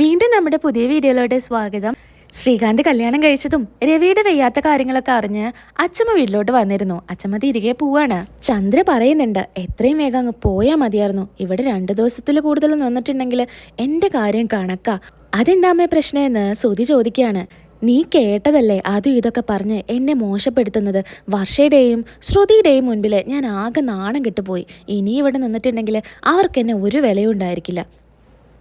വീണ്ടും നമ്മുടെ പുതിയ വീഡിയോയിലോട്ട് സ്വാഗതം. ശ്രീകാന്ത് കല്യാണം കഴിച്ചതും രവിയുടെ വയ്യാത്ത കാര്യങ്ങളൊക്കെ അറിഞ്ഞ് അച്ഛമ്മ വീട്ടിലോട്ട് വന്നിരുന്നു. അച്ഛമ്മ തിരികെ പോവാണ്. ചന്ദ്ര പറയുന്നുണ്ട് എത്രയും വേഗം അങ്ങ് പോയാൽ മതിയായിരുന്നു. ഇവിടെ രണ്ടു ദിവസത്തിൽ കൂടുതൽ നിന്നിട്ടുണ്ടെങ്കിൽ എന്റെ കാര്യം കണക്കാ. അതെന്താമ്മേ പ്രശ്നമെന്ന് സുതി ചോദിക്കുകയാണ്. നീ കേട്ടതല്ലേ അതും ഇതൊക്കെ പറഞ്ഞ് എന്നെ മോശപ്പെടുത്തുന്നത്? വർഷയുടെയും ശ്രുതിയുടെയും മുൻപിൽ ഞാൻ ആകെ നാണം കെട്ടുപോയി. ഇനി ഇവിടെ നിന്നിട്ടുണ്ടെങ്കിൽ അവർക്ക് എന്നെ ഒരു വിലയും ഉണ്ടായിരിക്കില്ല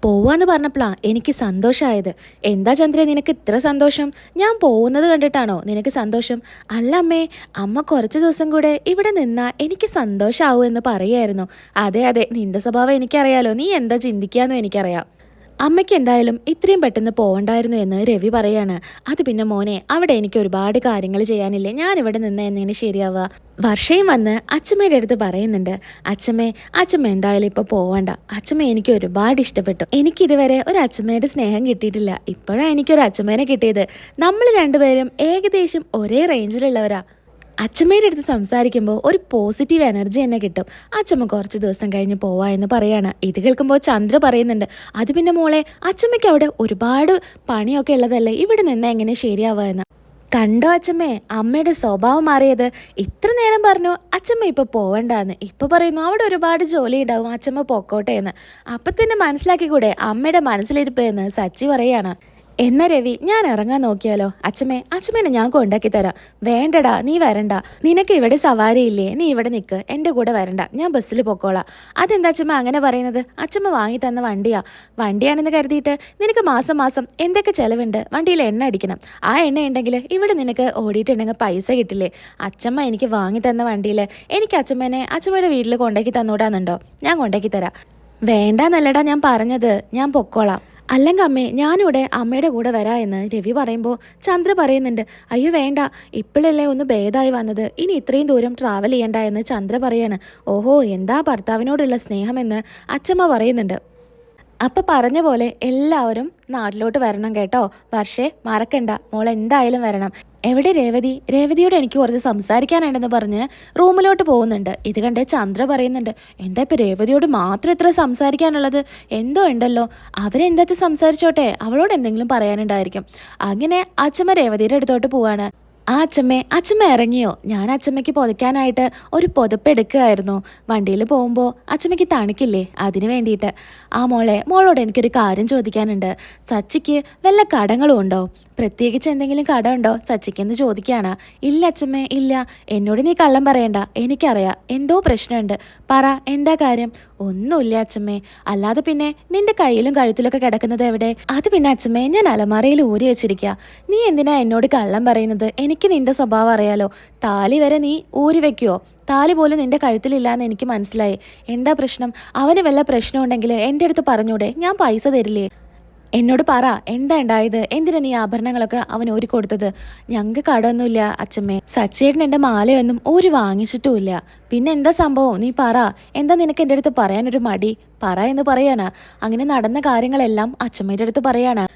പോവാന്ന് പറഞ്ഞപ്പോഴാ എനിക്ക് സന്തോഷമായത് എന്താ ചന്ദ്ര നിനക്ക് ഇത്ര സന്തോഷം? ഞാൻ പോകുന്നത് കണ്ടിട്ടാണോ നിനക്ക് സന്തോഷം? അല്ല അമ്മേ അമ്മ കുറച്ച് ദിവസം കൂടെ ഇവിടെ നിന്നാ എനിക്ക് സന്തോഷമാവും എന്ന് പറയായിരുന്നു. അതെ അതെ നിന്റെ സ്വഭാവം എനിക്കറിയാലോ. നീ എന്താ ചിന്തിക്കാന്നും എനിക്കറിയാം. അമ്മയ്ക്ക് എന്തായാലും ഇത്രയും പെട്ടെന്ന് പോവണ്ടായിരുന്നു എന്ന് രവി പറയാണ്. അത് പിന്നെ മോനെ അവിടെ എനിക്ക് ഒരുപാട് കാര്യങ്ങൾ ചെയ്യാനില്ലേ. ഇവിടെ നിന്ന് എന്നിങ്ങനെ ശരിയാവുക വർഷയും വന്ന് അച്ഛമ്മയുടെ അടുത്ത് പറയുന്നുണ്ട്. അച്ഛമ്മേ അച്ഛമ്മ എന്തായാലും ഇപ്പോൾ പോവണ്ട. അച്ഛമ്മ എനിക്ക് ഒരുപാട് ഇഷ്ടപ്പെട്ടു. എനിക്കിതുവരെ ഒരു അച്ഛമ്മയുടെ സ്നേഹം കിട്ടിയിട്ടില്ല. ഇപ്പോഴാണ് എനിക്കൊരു അച്ഛമ്മേനെ കിട്ടിയത്. നമ്മൾ രണ്ടുപേരും ഏകദേശം ഒരേ റേഞ്ചിലുള്ളവരാ അച്ഛമ്മയുടെ അടുത്ത് സംസാരിക്കുമ്പോൾ ഒരു പോസിറ്റീവ് എനർജി തന്നെ കിട്ടും. അച്ഛമ്മ കുറച്ച് ദിവസം കഴിഞ്ഞ് പോവാ എന്ന് പറയാണ്. ഇത് കേൾക്കുമ്പോൾ ചന്ദ്ര പറയുന്നുണ്ട് അത് പിന്നെ മോളെ അച്ഛമ്മയ്ക്ക് അവിടെ ഒരുപാട് പണിയൊക്കെ ഉള്ളതല്ലേ? ഇവിടെ നിന്ന് എങ്ങനെ ശരിയാവുക എന്ന്. കണ്ടോ അച്ഛമ്മേ അമ്മയുടെ സ്വഭാവം മാറിയത്? ഇത്ര നേരം പറഞ്ഞു അച്ഛമ്മ ഇപ്പൊ പോവണ്ടെന്ന്. ഇപ്പൊ പറയുന്നു അവിടെ ഒരുപാട് ജോലി ഉണ്ടാവും അച്ഛമ്മ പൊക്കോട്ടെ എന്ന്. അപ്പൊ തന്നെ മനസ്സിലാക്കി മനസ്സിലാക്കിക്കൂടെ അമ്മയുടെ മനസ്സിലിരിപ്പ് എന്ന് സച്ചി പറയാണ്. എന്നാ രവി ഞാൻ ഇറങ്ങാൻ നോക്കിയാലോ? അച്ഛമ്മേ അച്ഛമ്മേനെ ഞാൻ കൊണ്ടാക്കി തരാം. വേണ്ടടാ നീ വരണ്ട. നിനക്ക് ഇവിടെ സവാരി ഇല്ലേ? നീ ഇവിടെ നിൽക്ക് എന്റെ കൂടെ വരണ്ട. ഞാൻ ബസ്സിൽ പൊക്കോളാം. അതെന്താ അച്ഛമ്മ അങ്ങനെ പറയുന്നത്? അച്ഛമ്മ വാങ്ങി തന്ന വണ്ടിയാ. വണ്ടിയാണെന്ന് കരുതിയിട്ട് നിനക്ക് മാസം മാസം എന്തൊക്കെ ചെലവുണ്ട്? വണ്ടിയിൽ എണ്ണ അടിക്കണം. ആ എണ്ണ ഉണ്ടെങ്കിൽ ഇവിടെ നിനക്ക് ഓടിയിട്ടുണ്ടെങ്കിൽ പൈസ കിട്ടില്ലേ? അച്ഛമ്മ എനിക്ക് വാങ്ങി തന്ന വണ്ടിയിൽ എനിക്ക് അച്ഛമ്മേനെ അച്ഛമ്മയുടെ വീട്ടിൽ കൊണ്ടാക്കി തന്നൂടാന്നുണ്ടോ? ഞാൻ കൊണ്ടാക്കി തരാം. വേണ്ടാന്നല്ലടാ ഞാൻ പറഞ്ഞത്. ഞാൻ പൊക്കോളാം. അല്ലെങ്കിൽ അമ്മേ ഞാനിവിടെ അമ്മയുടെ കൂടെ വരാ എന്ന് രവി പറയുമ്പോൾ ചന്ദ്ര പറയുന്നുണ്ട് അയ്യോ വേണ്ട ഇപ്പോഴല്ലേ ഒന്ന് ഭേദമായി വന്നത് ഇനി ഇത്രയും ദൂരം ട്രാവൽ ചെയ്യണ്ട എന്ന് ചന്ദ്ര പറയാണ്. ഓഹോ എന്താ ഭർത്താവിനോടുള്ള സ്നേഹമെന്ന് അച്ചമ്മ പറയുന്നുണ്ട്. അപ്പൊ പറഞ്ഞ പോലെ എല്ലാവരും നാട്ടിലോട്ട് വരണം കേട്ടോ. പക്ഷേ മറക്കണ്ട. മോൾ എന്തായാലും വരണം. എവിടെ രേവതി? രേവതിയോട് എനിക്ക് കുറച്ച് സംസാരിക്കാനുണ്ടെന്ന് പറഞ്ഞ് റൂമിലോട്ട് പോകുന്നുണ്ട്. ഇത് കണ്ട് ചന്ദ്ര പറയുന്നുണ്ട് എന്താ ഇപ്പൊ രേവതിയോട് മാത്രം ഇത്ര സംസാരിക്കാനുള്ളത്? എന്തോ ഉണ്ടല്ലോ. അവരെന്താ സംസാരിച്ചോട്ടെ? അവളോട് എന്തെങ്കിലും പറയാനുണ്ടായിരിക്കും. അങ്ങനെ അച്ഛമ്മ രേവതിയുടെ അടുത്തോട്ട് പോവാണ്. ആ അച്ഛമ്മേ അച്ഛമ്മ ഇറങ്ങിയോ? ഞാൻ അച്ഛമ്മയ്ക്ക് പുതയ്ക്കാനായിട്ട് ഒരു പുതപ്പ് എടുക്കുകയായിരുന്നു. വണ്ടിയിൽ പോകുമ്പോൾ അച്ഛമ്മയ്ക്ക് തണുക്കില്ലേ? അതിന് വേണ്ടിയിട്ട്. ആ മോളെ മോളോട് എനിക്കൊരു കാര്യം ചോദിക്കാനുണ്ട്. സച്ചിക്ക് വല്ല കടങ്ങളും ഉണ്ടോ? പ്രത്യേകിച്ച് എന്തെങ്കിലും കട ഉണ്ടോ? സച്ചിക്കെന്ന് ചോദിക്കുകയാണ്. ഇല്ല അച്ഛമ്മേ ഇല്ല. എന്നോട് നീ കള്ളം പറയണ്ട. എനിക്കറിയാം. എന്തോ പ്രശ്നമുണ്ട്. പറ എന്താ കാര്യം? ഒന്നുമില്ല അച്ഛമ്മേ. അല്ലാതെ പിന്നെ നിന്റെ കയ്യിലും കഴുത്തിലൊക്കെ കിടക്കുന്നത് എവിടെ? അത് പിന്നെ അച്ഛമ്മേ ഞാൻ അലമാറയിൽ ഊരി വെച്ചിരിക്കുക നീ എന്തിനാ എന്നോട് കള്ളം പറയുന്നത്? എനിക്ക് നിന്റെ സ്വഭാവം അറിയാലോ. താലി വരെ നീ ഊരി വെക്കുവോ? താലി പോലും നിന്റെ കഴുത്തിലില്ലാന്ന് എനിക്ക് മനസ്സിലായി. എന്താ പ്രശ്നം? അവന് വല്ല പ്രശ്നമുണ്ടെങ്കിൽ എന്റെ അടുത്ത് പറഞ്ഞൂടെ. ഞാൻ പൈസ തരില്ലേ? എന്നോട് പറ എന്താ ഉണ്ടായത്? എന്തിനാ നീ ആഭരണങ്ങളൊക്കെ അവൻ ഒരു കൊടുത്തത്? ഞങ്ങൾക്ക് കടമൊന്നുമില്ല അച്ഛമ്മേ. സച്ചേട്ടൻ എന്റെ മാലയൊന്നും ഒരു വാങ്ങിച്ചിട്ടുമില്ല. പിന്നെ എന്താ സംഭവം? നീ പറ എന്താ നിനക്ക് എന്റെ അടുത്ത് പറയാനൊരു മടി? പറ എന്ന് പറയാണ്. അങ്ങനെ നടന്ന കാര്യങ്ങളെല്ലാം അച്ഛമ്മയുടെ അടുത്ത് പറയാണ്.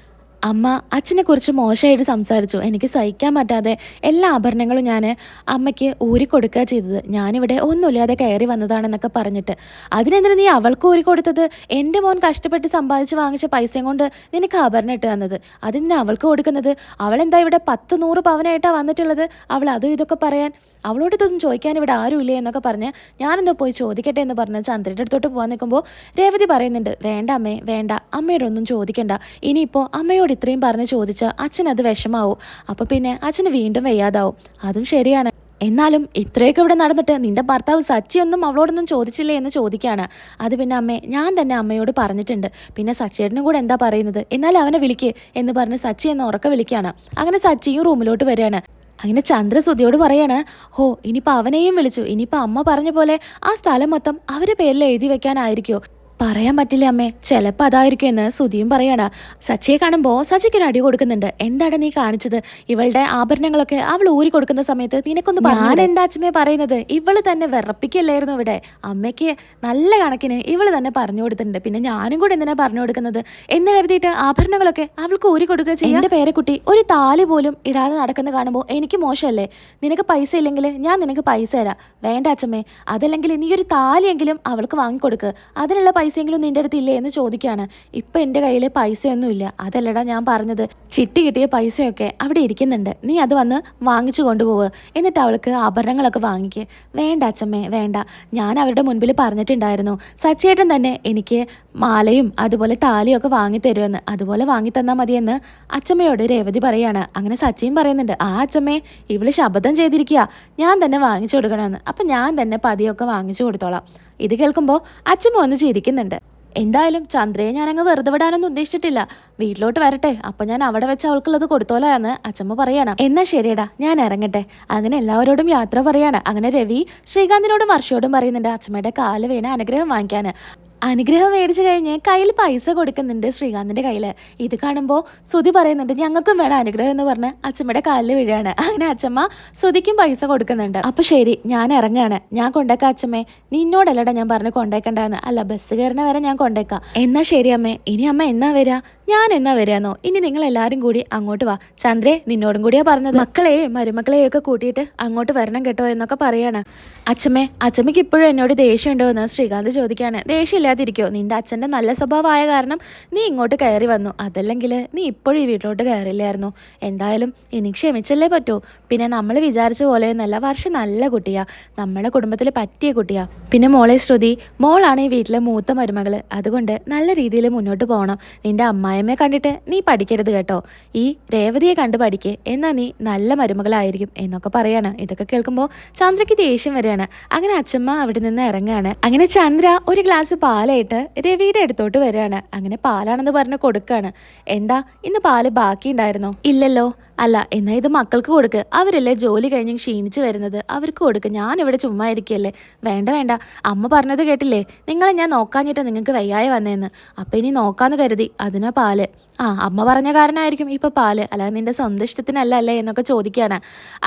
അമ്മ അച്ഛനെ കുറിച്ച് മോശമായിട്ട് സംസാരിച്ചു. എനിക്ക് സഹിക്കാൻ പറ്റാതെ എല്ലാ ആഭരണങ്ങളും ഞാൻ അമ്മയ്ക്ക് ഊരി കൊടുക്കുക ചെയ്തത്. ഞാനിവിടെ ഒന്നുമില്ലാതെ കയറി വന്നതാണെന്നൊക്കെ പറഞ്ഞിട്ട്. അതിനെന്തിനാ നീ അവൾക്ക് ഊരി കൊടുത്തത്? എന്റെ മോൻ കഷ്ടപ്പെട്ട് സമ്പാദിച്ച് വാങ്ങിച്ച പൈസയും കൊണ്ട് നിനക്ക് ആഭരണം ഇട്ട് തന്നത്. അതിന് അവൾക്ക് കൊടുക്കുന്നത്? അവളെന്താ ഇവിടെ പത്ത് നൂറ് പവനായിട്ടാണ് വന്നിട്ടുള്ളത്? അവൾ അതും ഇതൊക്കെ പറയാൻ. അവളോട് ഇതൊന്നും ചോദിക്കാൻ ഇവിടെ ആരുമില്ലേ എന്നൊക്കെ പറഞ്ഞ് ഞാനെന്തോ പോയി ചോദിക്കട്ടെ എന്ന് പറഞ്ഞ് ചന്ദ്രയുടെ അടുത്തോട്ട് പോകാൻ നിൽക്കുമ്പോൾ രേവതി പറയുന്നുണ്ട് വേണ്ട അമ്മേ വേണ്ട. അമ്മയോടൊന്നും ചോദിക്കണ്ട. ഇനിയിപ്പോൾ അമ്മയോട് ഇത്രയും പറഞ്ഞ് ചോദിച്ചാൽ അച്ഛൻ അത് വിഷമാവും. അപ്പോൾ പിന്നെ അച്ഛന് വീണ്ടും വയ്യാതാവും. അതും ശരിയാണ്. എന്നാലും ഇത്രയൊക്കെ ഇവിടെ നടന്നിട്ട് നിന്റെ ഭർത്താവ് സച്ചിയൊന്നും അവളോടൊന്നും ചോദിച്ചില്ലേ എന്ന് ചോദിക്കുകയാണ് അത് പിന്നെ അമ്മേ ഞാൻ തന്നെ അമ്മയോട് പറഞ്ഞിട്ടുണ്ട്. പിന്നെ സച്ചിയേട്ടനും കൂടെ എന്താ പറയുന്നത്? എന്നാൽ അവനെ വിളിക്ക് എന്ന് പറഞ്ഞ് സച്ചി എന്ന് ഉറക്കെ വിളിക്കുകയാണ് അങ്ങനെ സച്ചിയും റൂമിലോട്ട് വരികയാണ്. അങ്ങനെ ചന്ദ്രസുതിയോട് പറയാണ് ഹോ ഇനിയിപ്പോൾ അവനെയും വിളിച്ചു. ഇനിയിപ്പോൾ അമ്മ പറഞ്ഞ പോലെ ആ സ്ഥലം മൊത്തം അവരുടെ പേരിൽ എഴുതി വെക്കാനായിരിക്കോ? പറയാൻ പറ്റില്ല അമ്മേ? ചിലപ്പോൾ അതായിരിക്കും എന്ന് സുധിയും പറയണ. സച്ചിയെ കാണുമ്പോൾ സച്ചിക്ക് ഒരു അടി കൊടുക്കുന്നുണ്ട്. എന്താണ് നീ കാണിച്ചത്? ഇവളുടെ ആഭരണങ്ങളൊക്കെ അവൾ ഊരി കൊടുക്കുന്ന സമയത്ത് നിനക്കൊന്ന് ഞാൻ എന്താ അച്ഛമ്മേ പറയുന്നത്? ഇവൾ തന്നെ വിറപ്പിക്കല്ലായിരുന്നു ഇവിടെ. അമ്മയ്ക്ക് നല്ല കണക്കിന് ഇവൾ തന്നെ പറഞ്ഞു കൊടുത്തിട്ടുണ്ട്. പിന്നെ ഞാനും കൂടെ എന്തിനാ പറഞ്ഞു കൊടുക്കുന്നത്? എന്ന് കരുതിയിട്ട് ആഭരണങ്ങളൊക്കെ അവൾക്ക് ഊരി കൊടുക്കുക ചെയ്യാം. എന്റെ പേരക്കുട്ടി ഒരു താലി പോലും ഇടാതെ നടക്കുന്ന കാണുമ്പോൾ എനിക്ക് മോശമല്ലേ? നിനക്ക് പൈസ ഇല്ലെങ്കിൽ ഞാൻ നിനക്ക് പൈസ തരാം. വേണ്ട അച്ഛമ്മേ അതല്ലെങ്കിൽ നീ ഒരു താലിയെങ്കിലും അവൾക്ക് വാങ്ങിക്കൊടുക്ക്. അതിനുള്ള പൈസയെങ്കിലും നിന്റെ അടുത്ത് ഇല്ലേ എന്ന് ചോദിക്കുകയാണ് ഇപ്പം എന്റെ കയ്യിൽ പൈസയൊന്നുമില്ല. അതല്ലടാ ഞാൻ പറഞ്ഞത്. ചിട്ടി കിട്ടിയ പൈസയൊക്കെ അവിടെ ഇരിക്കുന്നുണ്ട്. നീ അത് വന്ന് വാങ്ങിച്ചു കൊണ്ടുപോവുക എന്നിട്ട് അവൾക്ക് ആഭരണങ്ങളൊക്കെ വാങ്ങിക്ക്. വേണ്ട അച്ഛമ്മേ വേണ്ട. ഞാൻ അവരുടെ മുൻപിൽ പറഞ്ഞിട്ടുണ്ടായിരുന്നു. സച്ചേട്ടൻ തന്നെ എനിക്ക് മാലയും അതുപോലെ താലിയും ഒക്കെ വാങ്ങി തരുമെന്ന്. അതുപോലെ വാങ്ങി തന്നാൽ മതിയെന്ന് അച്ഛമ്മയോട് രേവതി പറയാണ്. അങ്ങനെ സച്ചിയും പറയുന്നുണ്ട്. ആ അച്ഛമ്മേ ഇവൾ ശബ്ദം ചെയ്തിരിക്കുക ഞാൻ തന്നെ വാങ്ങിച്ചു കൊടുക്കണമെന്ന്. അപ്പം ഞാൻ തന്നെ പതിയൊക്കെ വാങ്ങിച്ചു കൊടുത്തോളാം. ഇത് കേൾക്കുമ്പോൾ അച്ഛമ്മ ഒന്ന് ചിരിക്കുന്നുണ്ട് എന്തായാലും ചന്ദ്രയെ ഞാനങ്ങ് വെറുതെ വിടാനൊന്നും ഉദ്ദേശിച്ചിട്ടില്ല. വീട്ടിലോട്ട് വരട്ടെ. അപ്പൊ ഞാൻ അവിടെ വെച്ച് അവൾക്കുള്ളത് കൊടുത്തോലാന്ന് അച്ഛമ്മ പറയാണ്. എന്നാ ശരിയടാ ഞാൻ ഇറങ്ങട്ടെ. അങ്ങനെ എല്ലാവരോടും യാത്ര പറയാണ്. അങ്ങനെ രവി ശ്രീകാന്തിനോടും വർഷയോടും പറയുന്നുണ്ട് അച്ഛമ്മയുടെ കാൽ വീണ അനുഗ്രഹം വാങ്ങിക്കാന്. അനുഗ്രഹം മേടിച്ചു കഴിഞ്ഞ് കയ്യിൽ പൈസ കൊടുക്കുന്നുണ്ട് ശ്രീകാന്തിന്റെ കയ്യിൽ. ഇത് കാണുമ്പോൾ സുതി പറയുന്നുണ്ട് ഞങ്ങൾക്കും വേണം അനുഗ്രഹം എന്ന് പറഞ്ഞ് അച്ഛമ്മയുടെ കാലിൽ വീഴാണ്. അങ്ങനെ അച്ഛമ്മ സുതിക്കും പൈസ കൊടുക്കുന്നുണ്ട്. അപ്പൊ ശരി ഞാൻ ഇറങ്ങാണ്. ഞാൻ കൊണ്ടേക്കാം അച്ഛമ്മേ. നിന്നോടല്ലടാ ഞാൻ പറഞ്ഞ് കൊണ്ടേക്കണ്ടെന്ന്. അല്ല ബസ് കയറുന്ന വരെ ഞാൻ കൊണ്ടേക്കാം. എന്നാ ശരി അമ്മേ. ഇനി അമ്മ എന്നാ വരിക ഞാൻ എന്നാ വരാന്നോ? ഇനി നിങ്ങൾ എല്ലാരും കൂടി അങ്ങോട്ട് വാ. ചന്ദ്രേ നിന്നോടും കൂടിയാ പറഞ്ഞത്. മക്കളെയും മരുമക്കളെയും ഒക്കെ കൂട്ടിയിട്ട് അങ്ങോട്ട് വരണം കേട്ടോ എന്നൊക്കെ പറയാണ്. അച്ഛമ്മേ അച്ഛമ്മയ്ക്ക് ഇപ്പോഴും എന്നോട് ദേഷ്യമുണ്ടോ എന്ന് ശ്രീകാന്ത് ചോദിക്കാണ് ദേഷ്യമില്ലാതിരിക്കോ? നിന്റെ അച്ഛന്റെ നല്ല സ്വഭാവമായ കാരണം നീ ഇങ്ങോട്ട് കയറി വന്നു. അതല്ലെങ്കിൽ നീ ഇപ്പോഴും ഈ വീട്ടിലോട്ട് കയറില്ലായിരുന്നു. എന്തായാലും ഇനി ക്ഷമിച്ചല്ലേ പറ്റൂ. പിന്നെ നമ്മൾ വിചാരിച്ച പോലെ പോലെയൊന്നല്ല വർഷം നല്ല കുട്ടിയാ. നമ്മളെ കുടുംബത്തിൽ പറ്റിയ കുട്ടിയാ. പിന്നെ മോളെ ശ്രുതി മോളാണ് ഈ വീട്ടിലെ മൂത്ത മരുമകൾ അതുകൊണ്ട് നല്ല രീതിയിൽ മുന്നോട്ട് പോകണം. നിന്റെ അമ്മായിമ്മയെ കണ്ടിട്ട് നീ പഠിക്കരുത് കേട്ടോ. ഈ രേവതിയെ കണ്ട് പഠിക്ക്. എന്നാ നീ നല്ല മരുമകളായിരിക്കും എന്നൊക്കെ പറയാണ്. ഇതൊക്കെ കേൾക്കുമ്പോൾ ചന്ദ്രയ്ക്ക് ദേഷ്യം വരികയാണ്. അങ്ങനെ അച്ഛമ്മ അവിടെ നിന്ന് ഇറങ്ങുകയാണ് അങ്ങനെ ചന്ദ്ര ഒരു ഗ്ലാസ് പാലായിട്ട് രവിയുടെ അടുത്തോട്ട് വരികയാണ്. അങ്ങനെ പാലാണെന്ന് പറഞ്ഞ് കൊടുക്കുകയാണ്. എന്താ ഇന്ന് പാൽ ബാക്കി ഉണ്ടായിരുന്നോ ഇല്ലല്ലോ. അല്ല എന്നാൽ ഇത് മക്കൾക്ക് കൊടുക്ക്. അവരല്ലേ ജോലി കഴിഞ്ഞ് ക്ഷീണിച്ച് വരുന്നത്. അവർക്ക് കൊടുക്ക്. ഞാൻ ഇവിടെ ചുമ്മാ ഇരിക്കുകയല്ലേ വേണ്ട വേണ്ട. അമ്മ പറഞ്ഞത് കേട്ടില്ലേ? നിങ്ങളെ ഞാൻ നോക്കാഞ്ഞിട്ട് നിങ്ങൾക്ക് വയ്യായ വന്നേന്ന്. അപ്പം ഇനി നോക്കാന്ന് കരുതി. അതിനാ പാൽ. ആ അമ്മ പറഞ്ഞ കാരണമായിരിക്കും ഇപ്പം പാൽ. അല്ലാതെ നിന്റെ സ്വന്തം ഇഷ്ടത്തിനല്ല അല്ലേ എന്നൊക്കെ ചോദിക്കുകയാണ്.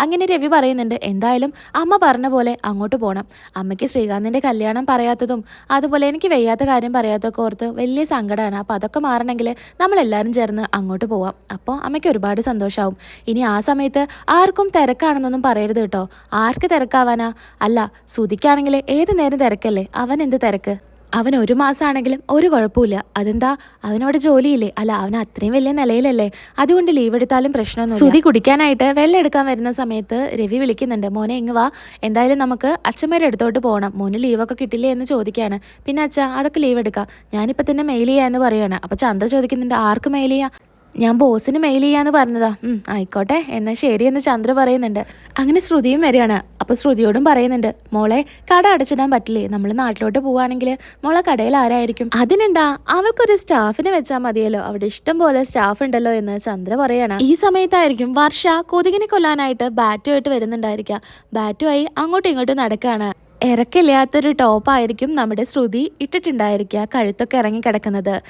അങ്ങനെ രവി പറയുന്നുണ്ട് എന്തായാലും അമ്മ പറഞ്ഞ പോലെ അങ്ങോട്ട് പോകണം അമ്മയ്ക്ക് ശ്രീകാന്തിന്റെ കല്യാണം പറയാത്തതും അതുപോലെ എനിക്ക് വയ്യാത്ത കാര്യം പറയാത്തതൊക്കെ ഓർത്ത് വലിയ സങ്കടമാണ്. അപ്പോൾ അതൊക്കെ മാറണമെങ്കിൽ നമ്മളെല്ലാവരും ചേർന്ന് അങ്ങോട്ട് പോവാം. അപ്പോൾ അമ്മയ്ക്ക് ഒരുപാട് സന്തോഷമാവും ഇനി ആ സമയത്ത് ആർക്കും തിരക്കാണെന്നൊന്നും പറയരുത് കേട്ടോ. ആർക്ക് തിരക്കാവാനാ? അല്ല സുതിക്കാണെങ്കിൽ ഏത് നേരം തിരക്കല്ലേ? അവൻ എന്ത് തിരക്ക്? അവൻ ഒരു മാസമാണെങ്കിലും ഒരു കുഴപ്പമില്ല. അതെന്താ? അവനവിടെ ജോലിയില്ലേ? അല്ല അവൻ അത്രയും വലിയ നിലയിലല്ലേ? അതുകൊണ്ട് ലീവ് എടുത്താലും പ്രശ്നമൊന്നും സുതി കുടിക്കാനായിട്ട് വെള്ളം എടുക്കാൻ വരുന്ന സമയത്ത് രവി വിളിക്കുന്നുണ്ട്. മോനെ ഇങ്ങ് വാ. എന്തായാലും നമുക്ക് അച്ഛന്മാരെ അടുത്തോട്ട് പോകണം മോന് ലീവൊക്കെ കിട്ടില്ലേ എന്ന് ചോദിക്കുകയാണ്. പിന്നെ അച്ഛാ അതൊക്കെ ലീവ് എടുക്കാം. ഞാനിപ്പോൾ തന്നെ മെയിൽ ചെയ്യാമെന്ന് പറയുകയാണ് അപ്പോൾ ചന്ദ്ര ചോദിക്കുന്നുണ്ട് ആർക്ക് മെയിൽ ചെയ്യാം? ഞാൻ ബോസിന് മെയിൽ ചെയ്യാന്ന് പറഞ്ഞതാ. ഉം, ആയിക്കോട്ടെ. എന്നാ ശരി എന്ന് ചന്ദ്ര പറയുന്നുണ്ട്. അങ്ങനെ ശ്രുതിയും വരികയാണ്. അപ്പൊ ശ്രുതിയോടും പറയുന്നുണ്ട് മോളെ കട അടച്ചിടാൻ പറ്റില്ലേ? നമ്മൾ നാട്ടിലോട്ട് പോവാണെങ്കിൽ മോളെ കടയിൽ ആരായിരിക്കും? അതിനെന്താ? അവൾക്കൊരു സ്റ്റാഫിനെ വെച്ചാൽ മതിയല്ലോ. അവിടെ ഇഷ്ടം പോലെ സ്റ്റാഫ് ഉണ്ടല്ലോ എന്ന് ചന്ദ്ര പറയാണ്. ഈ സമയത്തായിരിക്കും വർഷ കൊതുകിനെ കൊല്ലാനായിട്ട് ബാറ്റുമായിട്ട് വരുന്നുണ്ടായിരിക്കുക. ബാറ്റുമായി അങ്ങോട്ടും ഇങ്ങോട്ടും നടക്കുകയാണ് ഇറക്കില്ലാത്തൊരു ടോപ്പായിരിക്കും നമ്മുടെ ശ്രുതി ഇട്ടിട്ടുണ്ടായിരിക്കുക കഴുത്തൊക്കെ ഇറങ്ങി കിടക്കുന്നത്.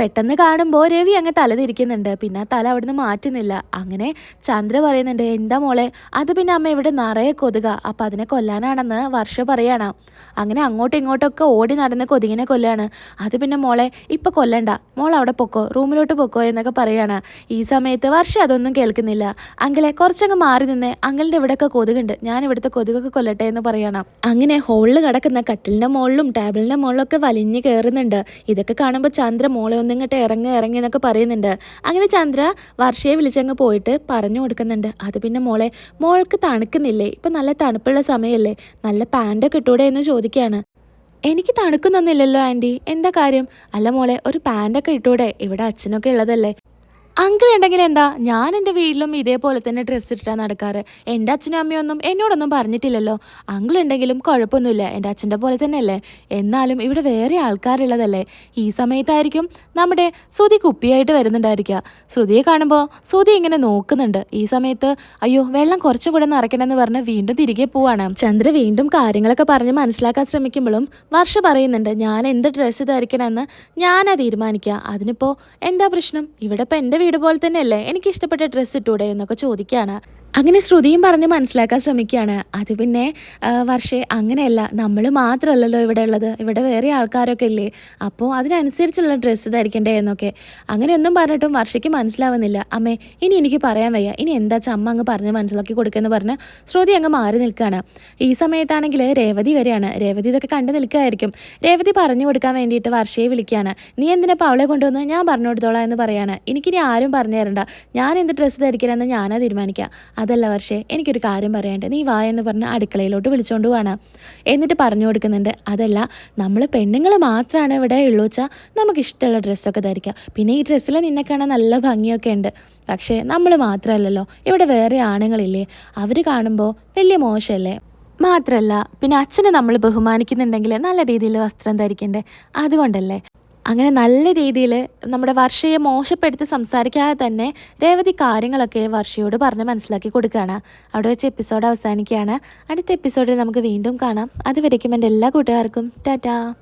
പെട്ടെന്ന് കാണുമ്പോൾ രവി അങ്ങ് തലതിരിക്കുന്നുണ്ട് പിന്നെ തല അവിടുന്ന് മാറ്റുന്നില്ല. അങ്ങനെ ചന്ദ്ര പറയുന്നുണ്ട് എന്താ മോളെ? അത് പിന്നെ അമ്മ ഇവിടെ നിറയെ കൊതുക. അപ്പം അതിനെ കൊല്ലാനാണെന്ന് വർഷ പറയാണ്. അങ്ങനെ അങ്ങോട്ടും ഇങ്ങോട്ടൊക്കെ ഓടി നടന്ന് കൊതുകിനെ കൊല്ലാണ്. അത് പിന്നെ മോളെ ഇപ്പം കൊല്ലണ്ട. മോൾ അവിടെ പൊക്കോ? റൂമിലോട്ട് പൊക്കോ എന്നൊക്കെ പറയാണ്. ഈ സമയത്ത് വർഷ അതൊന്നും കേൾക്കുന്നില്ല. അങ്കിളെ കുറച്ചങ്ങ് മാറി നിന്ന്. അങ്കിളിന്റെ ഇവിടെയൊക്കെ കൊതുകുണ്ട്. ഞാൻ ഇവിടുത്തെ കൊതുകൊക്കെ കൊല്ലട്ടെ എന്ന് പറയണം. അങ്ങനെ ഹോളിൽ കിടക്കുന്ന കട്ടിലിന്റെ മുകളിലും ടേബിളിന്റെ മുകളിലൊക്കെ വലിഞ്ഞ് കയറുന്നുണ്ട് ഇതൊക്കെ കാണുമ്പോൾ ചന്ദ്ര മോളെ ഒന്നിങ്ങോട്ട് ഇറങ്ങി ഇറങ്ങി എന്നൊക്കെ പറയുന്നുണ്ട്. അങ്ങനെ ചന്ദ്ര വർഷയെ വിളിച്ചങ്ങ് പോയിട്ട് പറഞ്ഞു കൊടുക്കുന്നുണ്ട്. അത് പിന്നെ മോളെ മോൾക്ക് തണുക്കുന്നില്ലേ? ഇപ്പം നല്ല തണുപ്പുള്ള സമയമല്ലേ നല്ല പാന്റൊക്കെ ഇട്ടൂടെ എന്ന് ചോദിക്കുകയാണ്. എനിക്ക് തണുക്കുന്നൊന്നുമില്ലല്ലോ ആന്റി എന്താ കാര്യം? അല്ല മോളെ ഒരു പാന്റൊക്കെ ഇട്ടൂടെ? ഇവിടെ അച്ഛനൊക്കെ ഉള്ളതല്ലേ? അങ്കിൾ ഉണ്ടെങ്കിൽ എന്താ? ഞാൻ എന്റെ വീട്ടിലും ഇതേപോലെ തന്നെ ഡ്രസ്സ് ഇട്ടിട്ടാണ് നടക്കാറ്. എന്റെ അച്ഛനും അമ്മയൊന്നും എന്നോടൊന്നും പറഞ്ഞിട്ടില്ലല്ലോ. അങ്കിൾ ഉണ്ടെങ്കിലും കുഴപ്പമൊന്നുമില്ല. എന്റെ അച്ഛന്റെ പോലെ തന്നെയല്ലേ? എന്നാലും ഇവിടെ വേറെ ആൾക്കാരുള്ളതല്ലേ? ഈ സമയത്തായിരിക്കും നമ്മുടെ ശ്രുതി കുപ്പിയായിട്ട് വരുന്നുണ്ടായിരിക്കുക. ശ്രുതിയെ കാണുമ്പോൾ ശ്രുതി ഇങ്ങനെ നോക്കുന്നുണ്ട്. ഈ സമയത്ത് അയ്യോ വെള്ളം കുറച്ചും കൂടെ നിറയ്ക്കണമെന്ന് പറഞ്ഞ് വീണ്ടും തിരികെ പോവാണ്. ചന്ദ്ര വീണ്ടും കാര്യങ്ങളൊക്കെ പറഞ്ഞ് മനസ്സിലാക്കാൻ ശ്രമിക്കുമ്പോഴും വർഷ പറയുന്നുണ്ട് ഞാൻ എന്ത് ഡ്രസ്സ് ധരിക്കണമെന്ന് ഞാനാ തീരുമാനിക്കുക. അതിനിപ്പോൾ എന്താ പ്രശ്നം? ഇവിടെ ഇപ്പം എന്റെ വീട് പോലെ തന്നെയല്ലേ? എനിക്ക് ഇഷ്ടപ്പെട്ട ഡ്രസ്സ് ഇട്ടൂടെ എന്നൊക്കെ ചോദിക്കുകയാണ് അങ്ങനെ ശ്രുതിയും പറഞ്ഞ് മനസ്സിലാക്കാൻ ശ്രമിക്കുകയാണ്. അത് പിന്നെ വർഷേ അങ്ങനെയല്ല. നമ്മൾ മാത്രമല്ലല്ലോ ഇവിടെ ഉള്ളത്. ഇവിടെ വേറെ ആൾക്കാരൊക്കെ ഇല്ലേ? അപ്പോൾ അതിനനുസരിച്ചുള്ള ഡ്രസ്സ് ധരിക്കണ്ടേ എന്നൊക്കെ. അങ്ങനെയൊന്നും പറഞ്ഞിട്ടും വർഷയ്ക്ക് മനസ്സിലാവുന്നില്ല. അമ്മേ ഇനി എനിക്ക് പറയാൻ വയ്യ. ഇനി എന്താ ചമ്മ അങ്ങ് പറഞ്ഞ് മനസ്സിലാക്കി കൊടുക്കുമെന്ന് പറഞ്ഞ് ശ്രുതി അങ്ങ് മാറി നിൽക്കുകയാണ്. ഈ സമയത്താണെങ്കിൽ രേവതി വരെയാണ്. രേവതി ഇതൊക്കെ കണ്ടു നിൽക്കുകയായിരിക്കും. രേവതി പറഞ്ഞു കൊടുക്കാൻ വേണ്ടിയിട്ട് വർഷയെ വിളിക്കുകയാണ്. നീ എന്തിനാ അവളെ കൊണ്ടുവന്ന് ഞാൻ പറഞ്ഞു കൊടുത്തോളാം എന്ന് പറയാണ്. എനിക്കിനി ആരും പറഞ്ഞു തരണ്ട. ഞാൻ എന്ത് ഡ്രസ്സ് ധരിക്കണമെന്ന് ഞാനാ തീരുമാനിക്കുക. അതല്ല വർഷേ എനിക്കൊരു കാര്യം പറയാണ്ട് നീ വാ എന്ന് പറഞ്ഞ് അടുക്കളയിലോട്ട് വിളിച്ചുകൊണ്ട് പോവാണ്. എന്നിട്ട് പറഞ്ഞു കൊടുക്കുന്നുണ്ട് അതല്ല നമ്മൾ പെണ്ണുങ്ങൾ മാത്രമാണ് ഇവിടെ ഉള്ളൂ വെച്ചാൽ നമുക്ക് ഇഷ്ടമുള്ള ഡ്രസ്സൊക്കെ ധരിക്കാം. പിന്നെ ഈ ഡ്രസ്സിൽ നിന്നെ കാണാൻ നല്ല ഭംഗിയൊക്കെ ഉണ്ട്. പക്ഷേ നമ്മൾ മാത്രമല്ലല്ലോ ഇവിടെ വേറെ ആണുങ്ങളില്ലേ അവർ കാണുമ്പോൾ വലിയ മോശമല്ലേ? മാത്രമല്ല പിന്നെ അച്ഛനെ നമ്മൾ ബഹുമാനിക്കുന്നുണ്ടെങ്കിൽ നല്ല രീതിയിൽ വസ്ത്രം ധരിക്കണ്ടേ? അതുകൊണ്ടല്ലേ? അങ്ങനെ നല്ല രീതിയിൽ നമ്മുടെ വർഷയെ മോശപ്പെടുത്തി സംസാരിക്കാതെ തന്നെ രേവതി കാര്യങ്ങളൊക്കെ വർഷയോട് പറഞ്ഞ് മനസ്സിലാക്കി കൊടുക്കുകയാണ്. അവിടെ വെച്ച് എപ്പിസോഡ് അവസാനിക്കുകയാണ്. അടുത്ത എപ്പിസോഡിൽ നമുക്ക് വീണ്ടും കാണാം. അതുവരയ്ക്കും എന്റെ എല്ലാ കൂട്ടുകാർക്കും. ടാറ്റാ.